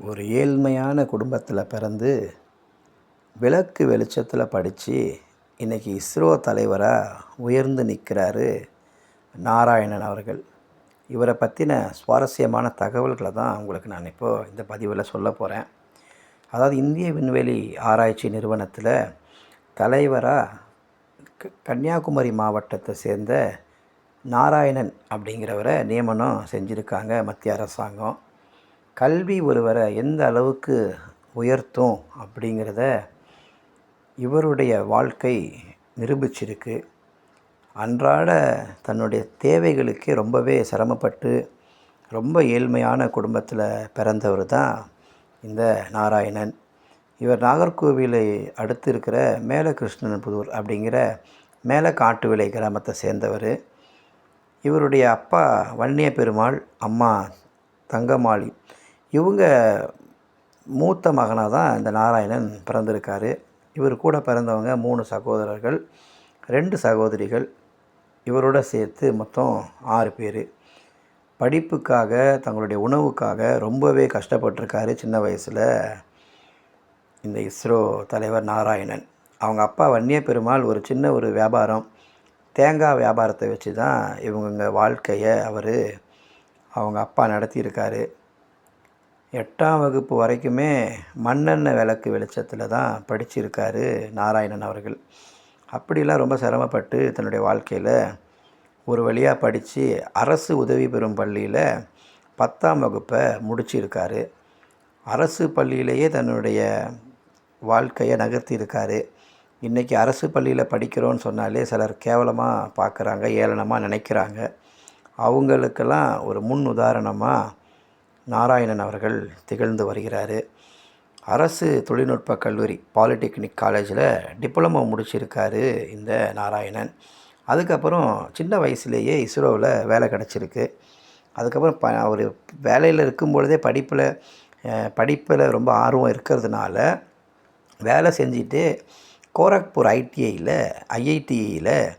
ஒரு ஏழ்மையான குடும்பத்தில் பிறந்து விளக்கு வெளிச்சத்தில் படித்து இன்றைக்கி இஸ்ரோ தலைவராக உயர்ந்து நிற்கிறாரு நாராயணன் அவர்கள். இவரை பற்றின சுவாரஸ்யமான தகவல்களை தான் உங்களுக்கு நான் இப்போது இந்த பதிவில் சொல்ல போகிறேன் அதாவது இந்திய விண்வெளி ஆராய்ச்சி நிறுவனத்தில் தலைவராக க கன்னியாகுமரி மாவட்டத்தை சேர்ந்த நாராயணன் அப்படிங்கிறவரை நியமனம் செஞ்சுருக்காங்க மத்திய அரசாங்கம். கல்வி ஒருவரை எந்த அளவுக்கு உயர்த்தும் அப்படிங்கிறத இவருடைய வாழ்க்கை நிரூபிச்சிருக்கு. அன்றாட தன்னுடைய தேவைகளுக்கு ரொம்பவே சிரமப்பட்டு ரொம்ப ஏழ்மையான குடும்பத்தில் பிறந்தவர் தான் இந்த நாராயணன். இவர் நாகர்கோவிலை அடுத்து இருக்கிற மேலகிருஷ்ணன் புதூர் அப்படிங்கிற மேல காட்டுவிலை கிராமத்தை சேர்ந்தவர். இவருடைய அப்பா வன்னிய பெருமாள் அம்மா தங்கமாளி இவங்க மூத்த மகனாக தான் இந்த நாராயணன் பிறந்திருக்காரு. இவர் கூட பிறந்தவங்க மூணு சகோதரர்கள் ரெண்டு சகோதரிகள் இவரோட சேர்த்து மொத்தம் ஆறு பேர். படிப்புக்காக தங்களுடைய உணவுக்காக ரொம்பவே கஷ்டப்பட்டிருக்காரு சின்ன வயசில் இந்த இஸ்ரோ தலைவர் நாராயணன். அவங்க அப்பா வன்னிய பெருமாள் ஒரு சின்ன ஒரு வியாபாரம். தேங்காய் வியாபாரத்தை வச்சு தான் இவங்க வாழ்க்கையை அவர் அவங்க அப்பா நடத்தியிருக்காரு. எட்டாம் வகுப்பு வரைக்குமே மண்ணெண்ணெய் விளக்கு வெளிச்சத்தில் தான் படிச்சிருக்காரு நாராயணன் அவர்கள். அப்படிலாம் ரொம்ப சிரமப்பட்டு தன்னுடைய வாழ்க்கையில் ஒரு வழியாக படித்து அரசு உதவி பெறும் பள்ளியில் பத்தாம் வகுப்பை முடிச்சிருக்காரு. அரசு பள்ளியிலேயே தன்னுடைய வாழ்க்கையை நகர்த்தியிருக்காரு இன்றைக்கி அரசு பள்ளியில் படிக்கிறோன்னு சொன்னாலே சிலர் கேவலமாக பார்க்குறாங்க ஏளனமாக நினைக்கிறாங்க. அவங்களுக்கெல்லாம் ஒரு முன் உதாரணமாக நாராயணன் அவர்கள் திகழ்ந்து வருகிறார். அரசு தொழில்நுட்ப கல்லூரி பாலிடெக்னிக் காலேஜில் டிப்ளமோ முடிச்சிருக்காரு இந்த நாராயணன். அதுக்கப்புறம் சின்ன வயசுலேயே இஸ்ரோவில் வேலை கிடச்சிருக்கு. அதுக்கப்புறம் ப அவர் வேலையில் இருக்கும் பொழுதே படிப்பில் படிப்பில் ரொம்ப ஆர்வம் இருக்கிறதுனால வேலை செஞ்சுட்டு கோரக்பூர் ஐடிஐயில் ஐஐடியில்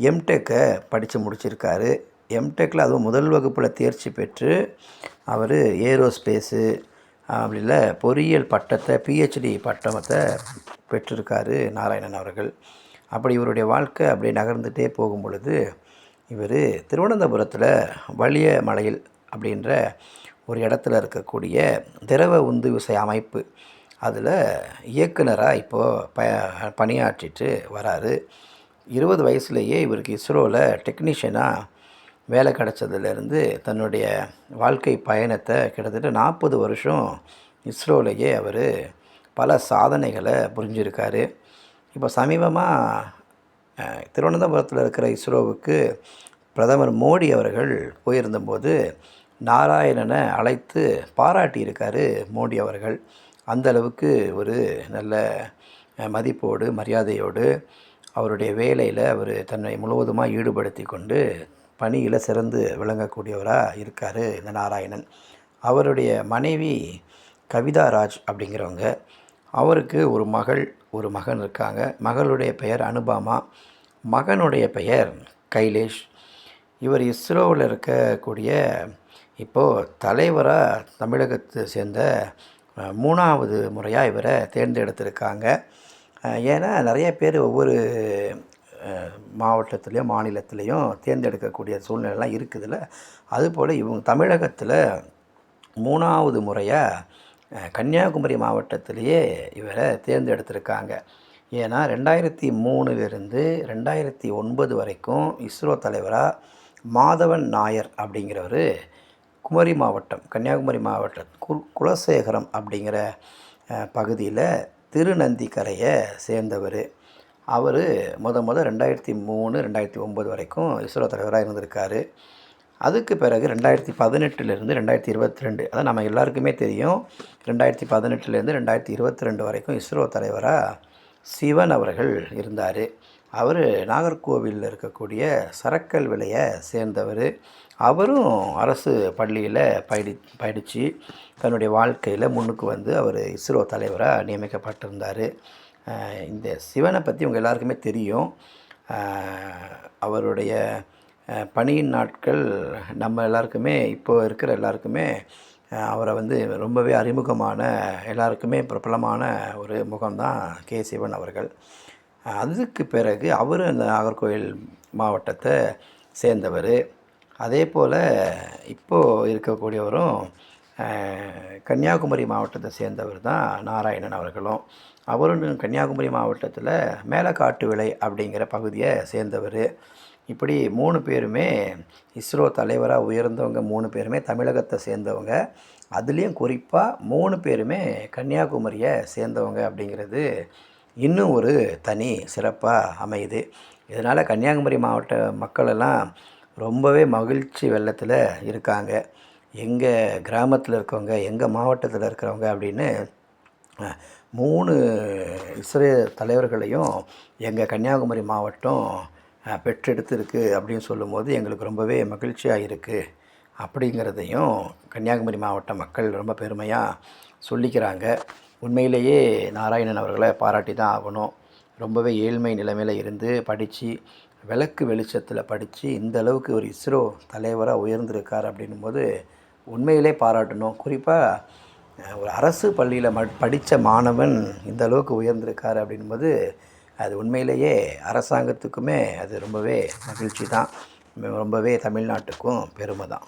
எம்டெக்கை படித்து முடிச்சிருக்காரு. எம்டெக்கில் அதுவும் முதல் வகுப்பில் தேர்ச்சி பெற்று அவர் ஏரோஸ்பேஸு அப்படி இல்லை பொறியியல் பட்டத்தை பிஹெச்டி பட்டத்தை பெற்றிருக்காரு நாராயணன் அவர்கள். அப்படி இவருடைய வாழ்க்கை அப்படியே நகர்ந்துகிட்டே போகும் பொழுது இவர் திருவனந்தபுரத்தில் வலிய மலையில் அப்படின்ற ஒரு இடத்துல இருக்கக்கூடிய திரவ உந்து விசை அமைப்பு அதில் இயக்குனராக இப்போது ப பணியாற்றிட்டு வராரு. இருபது வயசுலேயே இவருக்கு இஸ்ரோவில் டெக்னீஷியனாக வேலை கிடச்சதுலேருந்து தன்னுடைய வாழ்க்கை பயணத்தை கிட்டத்தட்ட நாற்பது வருஷம் இஸ்ரோலேயே அவர் பல சாதனைகளை புரிஞ்சிருக்காரு. இப்போ சமீபமாக திருவனந்தபுரத்தில் இருக்கிற இஸ்ரோவுக்கு பிரதமர் மோடி அவர்கள் போயிருந்தபோது நாராயணனை அழைத்து பாராட்டியிருக்காரு மோடி அவர்கள். அந்தளவுக்கு ஒரு நல்ல மதிப்போடு மரியாதையோடு அவருடைய வேலையில் அவர் தன்னை முழுவதுமாக ஈடுபடுத்தி கொண்டு பணியில் சிறந்து விளங்கக்கூடியவராக இருக்கார் இந்த நாராயணன். அவருடைய மனைவி கவிதா ராஜ் அப்படிங்கிறவங்க. அவருக்கு ஒரு மகள் ஒரு மகன் இருக்காங்க. மகளுடைய பெயர் அனுபாமா. மகனுடைய பெயர் கைலேஷ். இவர் இஸ்ரோவில் இருக்கக்கூடிய இப்போது தலைவராக தமிழகத்தை சேர்ந்த மூணாவது முறையாக இவரை தேர்ந்தெடுத்திருக்காங்க. ஏன்னா நிறைய பேர் ஒவ்வொரு மாவட்டத்துலேயும் மாநிலத்திலையும் தேர்ந்தெடுக்கக்கூடிய சூழ்நிலைலாம் இருக்குதுல்ல. அதுபோல் இவங்க தமிழகத்தில் மூணாவது முறையாக கன்னியாகுமரி மாவட்டத்திலேயே இவரை தேர்ந்தெடுத்திருக்காங்க. ஏன்னா ரெண்டாயிரத்தி மூணுலேருந்து ரெண்டாயிரத்தி ஒன்பது வரைக்கும் இஸ்ரோ தலைவராக மாதவன் நாயர் அப்படிங்கிறவர் குமரி மாவட்டம் கன்னியாகுமரி மாவட்டம் கு குலசேகரம் அப்படிங்கிற பகுதியில் திருநந்திக்கரையை சேர்ந்தவர். அவர் முத முத ரெண்டாயிரத்தி மூணு ரெண்டாயிரத்தி ஒம்பது வரைக்கும் இஸ்ரோ தலைவராக இருந்திருக்கார். அதுக்கு பிறகு ரெண்டாயிரத்தி பதினெட்டுலேருந்து ரெண்டாயிரத்தி இருபத்தி ரெண்டு அதான் நம்ம எல்லாருக்குமே தெரியும் ரெண்டாயிரத்தி பதினெட்டுலேருந்து ரெண்டாயிரத்தி இருபத்தி ரெண்டு வரைக்கும் இஸ்ரோ தலைவராக சிவன் அவர்கள் இருந்தார். அவர் நாகர்கோவிலில் இருக்கக்கூடிய சரக்கல் விலையை சேர்ந்தவர். அவரும் அரசு பள்ளியில் பயிடி படித்து தன்னுடைய வாழ்க்கையில் முன்னுக்கு வந்து அவர் இஸ்ரோ தலைவராக நியமிக்கப்பட்டிருந்தார். இந்த சிவனை பற்றி உங்கள் எல்லாருக்குமே தெரியும். அவருடைய பணியின் நாட்கள் நம்ம எல்லாருக்குமே இப்போ இருக்கிற எல்லாருக்குமே அவரை வந்து ரொம்பவே அறிமுகமான எல்லாருக்குமே பிரபலமான ஒரு முகம்தான் கே. சிவன் அவர்கள். அதுக்கு பிறகு அவர் அந்த நாகர்கோவில் மாவட்டத்தை சேர்ந்தவர். அதே போல் இப்போது இருக்கக்கூடியவரும் கன்னியாகுமரி மாவட்டத்தை சேர்ந்தவர் தான் நாராயணன் அவர்களும். அவரும் கன்னியாகுமரி மாவட்டத்தில் மேலக்காட்டு விளை அப்படிங்கிற பகுதியை சேர்ந்தவர். இப்படி மூணு பேருமே இஸ்ரோ தலைவராக உயர்ந்தவங்க மூணு பேருமே தமிழகத்தை சேர்ந்தவங்க. அதுலேயும் குறிப்பாக மூணு பேருமே கன்னியாகுமரியை சேர்ந்தவங்க அப்படிங்கிறது இன்னும் ஒரு தனி சிறப்பாக அமையுது. இதனால் கன்னியாகுமரி மாவட்ட மக்களெல்லாம் ரொம்பவே மகிழ்ச்சி வெள்ளத்தில் இருக்காங்க. எங்கள் கிராமத்தில் இருக்கவங்க எங்கள் மாவட்டத்தில் இருக்கிறவங்க அப்படின்னு மூணு இஸ்ரே தலைவர்களையும் எங்கள் கன்னியாகுமரி மாவட்டம் பெற்றெடுத்து இருக்குது அப்படின்னு சொல்லும்போது எங்களுக்கு ரொம்பவே மகிழ்ச்சியாக இருக்குது அப்படிங்கிறதையும் கன்னியாகுமரி மாவட்ட மக்கள் ரொம்ப பெருமையாக சொல்லிக்கிறாங்க. உண்மையிலேயே நாராயணன் அவர்களை பாராட்டி தான் ஆகணும். ரொம்பவே ஏழ்மை நிலைமையில் இருந்து படித்து விளக்கு வெளிச்சத்தில் படித்து இந்த அளவுக்கு ஒரு இஸ்ரோ தலைவராக உயர்ந்திருக்கார் அப்படின்னும் போது உண்மையிலே பாராட்டணும். குறிப்பாக ஒரு அரசு பள்ளியில் ம படித்த மாணவன் இந்த அளவுக்கு உயர்ந்திருக்கார் அப்படின்போது அது உண்மையிலேயே அரசாங்கத்துக்குமே அது ரொம்பவே மகிழ்ச்சி தான். ரொம்பவே தமிழ்நாட்டுக்கும் பெருமை தான்.